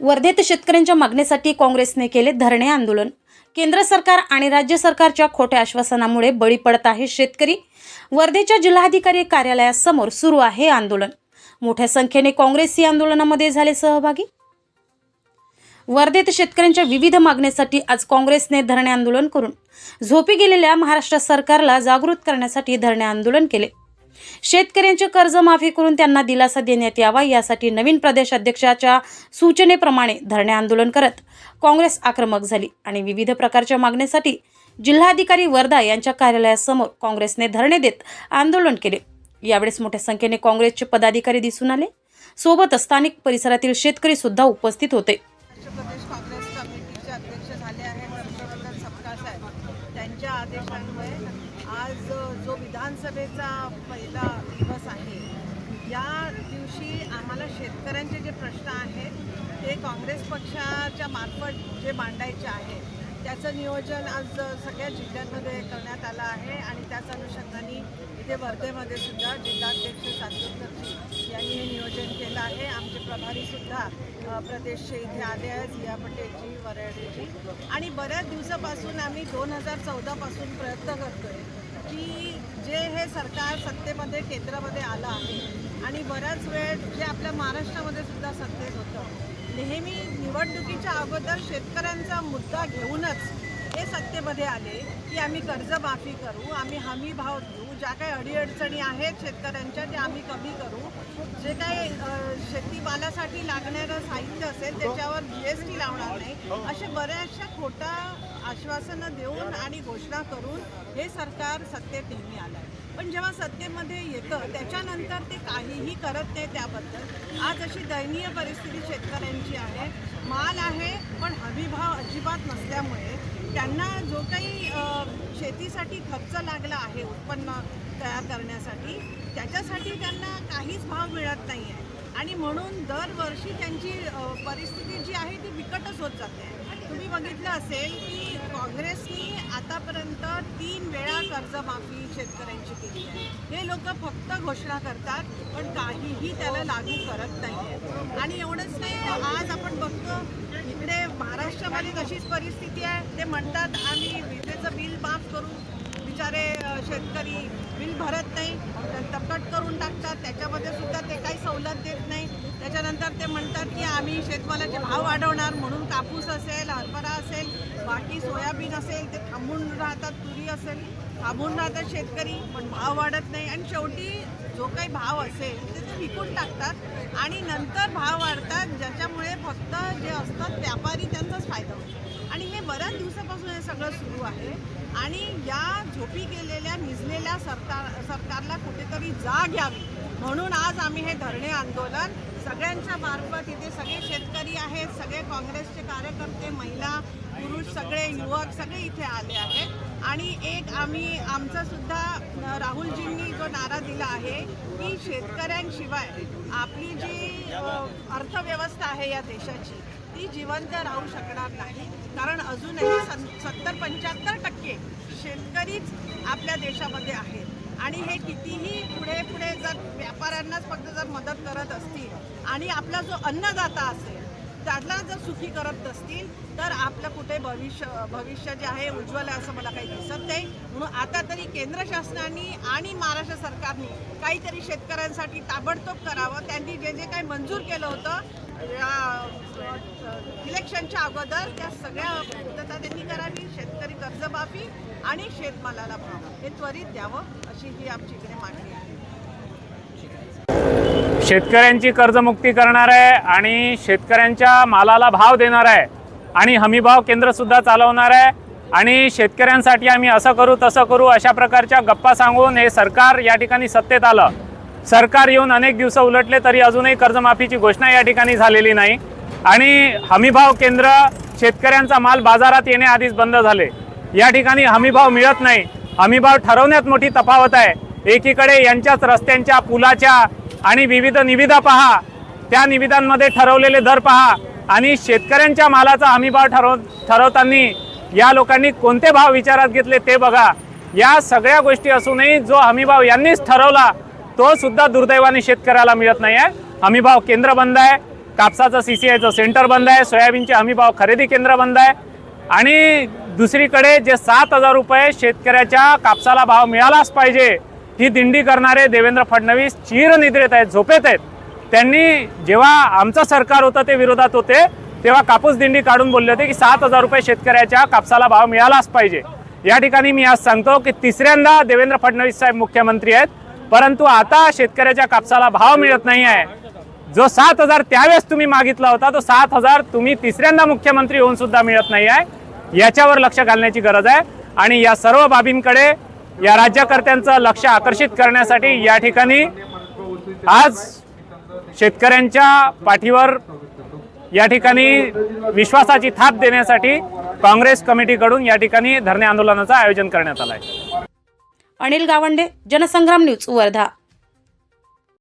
वर्धेत शेतकऱ्यांच्या मागणीसाठी काँग्रेसने केले धरणे आंदोलन. केंद्र सरकार आणि राज्य सरकारच्या खोट्या आश्वासनामुळे बळी पडत आहे शेतकरी. वर्धेच्या जिल्हाधिकारी कार्यालयासमोर सुरू आहे आंदोलन. मोठ्या संख्येने काँग्रेस या आंदोलनामध्ये झाले सहभागी. वर्धेत शेतकऱ्यांच्या विविध मागणीसाठी आज काँग्रेसने धरणे आंदोलन करून झोपी गेलेल्या महाराष्ट्र सरकारला जागृत करण्यासाठी धरणे आंदोलन केले. शेतकऱ्यांचे कर्जमाफी करून त्यांना दिलासा देण्यात यावा यासाठी नवीन प्रदेश अध्यक्षाच्या सूचनेप्रमाणे धरणे आंदोलन करत काँग्रेस आक्रमक झाली आणि विविध प्रकारच्या मागणीसाठी जिल्हाधिकारी वर्धा यांच्या कार्यालयासमोर काँग्रेसने धरणे देत आंदोलन केले. यावेळेस मोठ्या संख्येने काँग्रेसचे पदाधिकारी दिसून आले. सोबतच स्थानिक परिसरातील शेतकरी सुद्धा उपस्थित होते महाराष्ट्र प्रदेश काँग्रेस कमिटीचे अध्यक्ष झाले आहेत हर्षवर्धन सपकाळ साहेब त्यांच्या आदेशान्वये आज जो विधानसभेचा पहिला दिवस आहे या दिवशी आम्हाला शेतकऱ्यांचे जे प्रश्न आहेत ते काँग्रेस पक्षाच्या मार्फत जे मांडायचे आहे त्याचं नियोजन आज सगळ्या जिल्ह्यांमध्ये करण्यात आलं आहे आणि त्याच अनुषंगाने इथे वर्धेमध्ये सुद्धा जिल्हाध्यक्ष सातपूरकरजी यांनी हे नियोजन केलं आहे. आमचे प्रभारीसुद्धा प्रदेशचे इथे आले आहेत जिया पटेलजी वराडेजी आणि बऱ्याच दिवसापासून आम्ही दोन हजार चौदापासून प्रयत्न करतो आहे की जे हे सरकार सत्तेमध्ये केंद्रामध्ये आलं आहे आणि बराच वेळ जे आपल्या महाराष्ट्रामध्ये सुद्धा सत्तेत होतं. नेहमी निवडणुकीच्या अगोदर शेतकऱ्यांचा मुद्दा घेऊनच हे सत्तेमध्ये आले की आम्ही कर्जमाफी करू आम्ही हमी भाव देऊ ज्या काही अडीअडचणी आहेत शेतकऱ्यांच्या त्या आम्ही कमी करू. जे काही शेतीमालासाठी लागणारं साहित्य असेल त्याच्यावर जी एस टी लावणार नाही. अशा बऱ्याचशा खोटा आश्वासनं देऊन आणि घोषणा करून हे सरकार सत्तेत नेहमी आलं आहे पण जेव्हा सत्तेमध्ये येतं त्याच्यानंतर ते काहीही करत नाही त्याबद्दल. आज अशी दयनीय परिस्थिती शेतकऱ्यांची आहे. माल आहे पण हमीभाव अजिबात नसल्यामुळे त्यांना जो काही शेतीसाठी खर्च लागला आहे उत्पन्न तयार करण्यासाठी त्याच्यासाठी त्यांना काहीच भाव मिळत नाही आहे आणि म्हणून दरवर्षी त्यांची परिस्थिती जी आहे ती बिकटच होत जाते. तुम्ही बघितलं असेल की काँग्रेसनी आतापर्यंत तीन वेळा कर्जमाफी शेतकऱ्यांची केली आहे. हे लोक फक्त घोषणा करतात पण काहीही त्याला लागू करत नाही आहे आणि एवढंच नाही तर आज आपण बघतो इकडे महाराष्ट्रामध्ये तशीच परिस्थिती आहे. ते म्हणतात आम्ही विजेचं बिल माफ करू बिचारे शेतकरी बिल भरत नाही तर कट करून टाकतात. त्याच्यामध्ये सुद्धा ते काही सवलत देत नाही. त्याच्यानंतर ते म्हणतात की आम्ही शेतमालाचे भाव वाढवणार म्हणून कापूस असेल हरभरा असेल बाकी सोयाबीन असेल ते थांबून राहतात तुरी असेल थांबून राहतात शेतकरी पण भाव वाढत नाही. आणि शेवटी जो काही भाव असेल ते ते विकून टाकतात. आणि नंतर भाव वाढतात ज्याच्यामुळे फक्त जे असतात व्यापारी त्यांचाच फायदा होतो. आणि हे बऱ्याच दिवसापासून हे सगळं सुरू आहे. आणि या झोपी गेलेल्या निजलेल्या सरकार सरकारला कुठेतरी जाग यावी. म्हणून आज आम्ही हे धरणे आंदोलन सगळ्यांच्या मार्फत इथे सगळे शेतकरी आहेत सगळे काँग्रेसचे कार्यकर्ते महिला पुरुष सगळे युवक सगळे इथे आले आहेत. आणि एक आम्ही आमचा सुद्धा राहुलजींनी जो नारा दिला आहे की शेतकऱ्यांशिवाय आपली जी अर्थव्यवस्था आहे या देशाची ती जिवंत राहू शकणार नाही. कारण अजूनही सत्तर पंच्याहत्तर टक्के शेतकरीच आपल्या देशामध्ये आहेत. आणि हे कितीही पुढे पुढे जर व्यापाऱ्यांनाच फक्त जर मदत करत असतील आणि आपला जो अन्नदाता असेल त्याला जर सुखी करत नसतील तर आपलं कुठे भविष्य भविष्य जे आहे उज्ज्वल आहे असं मला काही दिसत नाही. म्हणून आता तरी केंद्र शासनाने आणि महाराष्ट्र सरकारने काहीतरी शेतकऱ्यांसाठी ताबडतोब करावं. त्यांनी जे जे काही मंजूर केलं होतं इलेक्शनच्या अगोदर त्या सगळ्या पूर्तता त्यांनी करावी शेतकरी कर्जमाफी आणि शेतमालाला भाव. हे त्वरित द्यावं अशी ही आमची इकडे मागणी आहे. शेतकऱ्यांची कर्जमुक्ती करणार आहे आणि शेतकऱ्यांच्या मालाला भाव देणार आहे आणि हमीभाव केंद्रसुद्धा चालवणार आहे आणि शेतकऱ्यांसाठी आम्ही असं करू तसं करू अशा प्रकारच्या गप्पा सांगून हे सरकार या ठिकाणी सत्तेत आलं. सरकार येऊन अनेक दिवस उलटले तरी अजूनही कर्जमाफीची घोषणा या ठिकाणी झालेली नाही. आणि हमीभाव केंद्र शेतकऱ्यांचा माल बाजारात येण्याआधीच बंद झाले. या ठिकाणी हमीभाव मिळत नाही. हमीभाव ठरवण्यात मोठी तफावत आहे. एकीकडे यांच्याच रस्त्यांच्या पुलाच्या आणि विविध निविदा पहा. त्या निविदांमध्ये ठरवलेले दर पहा. आणि शेतकऱ्यांच्या मालाचा हमीभाव ठरव ठरवताना या लोकांनी कोणते भाव विचारात घेतले ते बघा. या सगळ्या गोष्टी असूनही जो हमीभाव यांनीच ठरवला तो सुद्धा दुर्दैवाने शेतकऱ्याला मिळत नाही आहे हमीभाव केंद्र बंद आहे. कापसाचं सी सी आयचं सेंटर बंद आहे. सोयाबीनचे हमीभाव खरेदी केंद्र बंद आहे. आणि दुसरीकडे जे सात हजार रुपये शेतकऱ्याच्या कापसाला भाव मिळालाच पाहिजे ही दिंडी करणारे देवेंद्र फडणवीस चिरनिद्रेत आहेत झोपेत आहेत. त्यांनी जेव्हा आमचं सरकार होतं ते विरोधात होते तेव्हा कापूस दिंडी काढून बोलले होते की सात हजार रुपये शेतकऱ्याच्या कापसाला भाव मिळालाच पाहिजे. या ठिकाणी मी आज सांगतो की तिसऱ्यांदा देवेंद्र फडणवीस साहेब मुख्यमंत्री आहेत. परंतु आता शेतकऱ्याच्या कापसाला भाव मिळत नाही आहे. जो सात हजार त्यावेळेस तुम्ही मागितला होता तो सात हजार तुम्ही तिसऱ्यांदा मुख्यमंत्री होऊन सुद्धा मिळत नाही आहे. याच्यावर लक्ष घालण्याची गरज आहे. आणि या सर्व बाबींकडे या राज्यकर्त्यांचं लक्ष आकर्षित करण्यासाठी या ठिकाणी आज शेतकऱ्यांच्या पाठीवर या ठिकाणी विश्वासाची थाप देण्यासाठी काँग्रेस कमिटीकडून या ठिकाणी धरणे आंदोलनाचं आयोजन करण्यात आलं आहे. अनिल गावंडे जनसंग्राम न्यूज वर्धा.